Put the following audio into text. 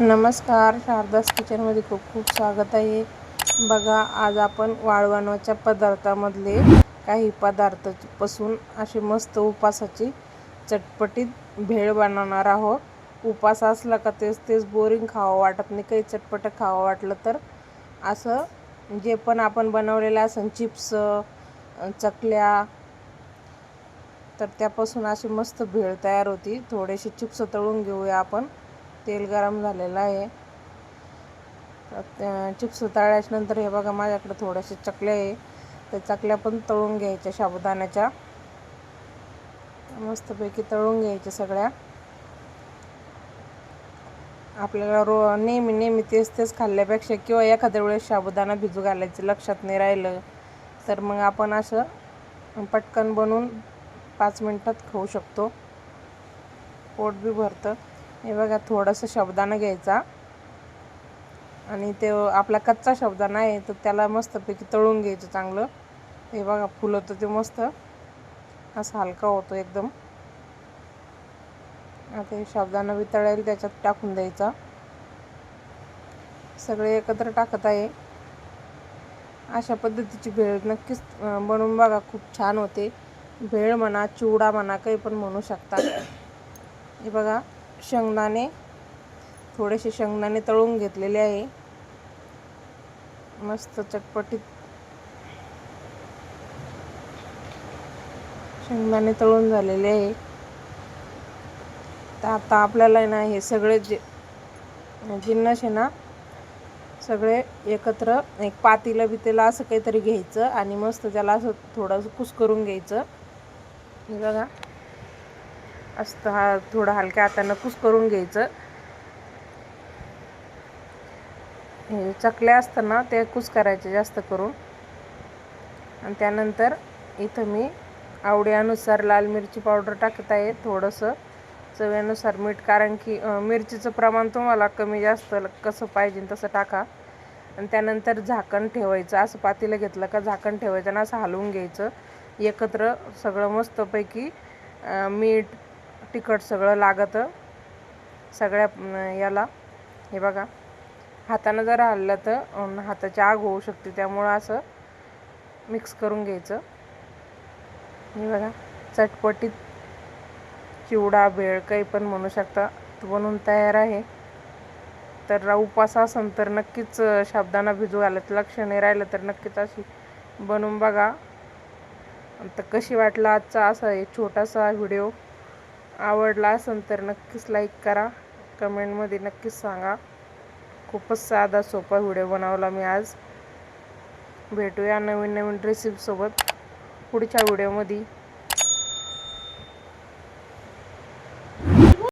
नमस्कार शारदास किचनमध्ये खूप खूप स्वागत आहे. बघा आज आपण वाळवणाच्या पदार्थामधले काही पदार्थापासून अशी असे मस्त उपासाची चटपटीत भेळ बनवणार आहोत. उपास असला का तेच तेच बोरिंग खावं वाटत नाही. काही चटपटं खावं वाटलं तर असं जे पण आपण बनवलेलं असेल चिप्स चकल्या तर त्यापासून अशी मस्त भेळ तयार होती. थोडेसे चिप्स तळून घेऊया आपण. तेल गरम झालेलं आहे. चिप्स तळल्याच्यानंतर हे बघा माझ्याकडे थोड्याशा चकल्या आहे. त्या चकल्या पण तळून घ्यायच्या साबुदाण्याच्या. मस्तपैकी तळून घ्यायच्या सगळ्या. आपल्याला रो नेहमी नेहमी तेच तेच खाल्ल्यापेक्षा किंवा एखाद्या वेळेस साबुदाणा भिजू घालायचं लक्षात नाही राहिलं तर मग आपण असं पटकन बनवून पाच मिनटात खाऊ शकतो. पोट बी भरतं. हे बघा थोडंसं शब्दानं घ्यायचा. आणि ते आपला कच्चा शब्दाना आहे तर त्याला मस्तपैकी तळून घ्यायचं चांगलं. हे बघा फुलतं ते मस्त. असं हलका होतो एकदम. आता हे शाबदाना वितळेल त्याच्यात टाकून द्यायचा. सगळे एकत्र टाकत आहे. अशा पद्धतीची भेळ नक्कीच बनवून बघा खूप छान होते. भेळ म्हणा चिवडा म्हणा काही पण म्हणू शकता. हे बघा शेंगदाणे थोडेसे शेंगदाणे तळून घेतलेले आहे. मस्त चटपटीत शेंगदाणे तळून झालेले आहे. तर आता आपल्याला ना हे सगळे जे जिन्नस आहे ना सगळे एकत्र एक पातीला बितेला असं काहीतरी घ्यायचं आणि मस्त त्याला असं थोडंसं कुस करून घ्यायचं. बघा. असतं हा थोडं हलक्या हातानं कुस करून घ्यायचं. हे चकल्या असताना ते कुस करायचे जास्त करून. आणि त्यानंतर इथं मी आवडीनुसार लाल मिरची पावडर टाकत आहे थोडंसं चव्यानुसार मीठ कारण की मिरचीचं प्रमाण तुम्हाला कमी जास्त कसं पाहिजे तसं टाका. आणि त्यानंतर झाकण ठेवायचं असं पातेलं घेतलं का झाकण ठेवायचं आणि असं हलवून घ्यायचं. एकत्र सगळं मस्तपैकी मीठ तिखट सगळं लागतं. सगळ्या याला. हे बघा. हातानं जर हल्लं तर हाताची आग होऊ शकते. त्यामुळं असं मिक्स करून घ्यायचं. हे बघा. चटपटीत चिवडा भेळ काही पण म्हणू शकता. तो बनवून तयार आहे. तर उपास असेल तर नक्कीच शाबदाना भिजू घालत. लक्ष नाही राहिलं तर नक्कीच अशी बनवून बघा. तर कशी वाटला आजचा असा एक छोटासा व्हिडिओ. आवडला असेल तर नक्कीच लाईक करा. कमेंटमध्ये नक्कीच सांगा. खूपच साधा सोपा व्हिडिओ बनवला मी आज. भेटूया नवीन नवीन रेसिपीसोबत पुढच्या व्हिडिओमध्ये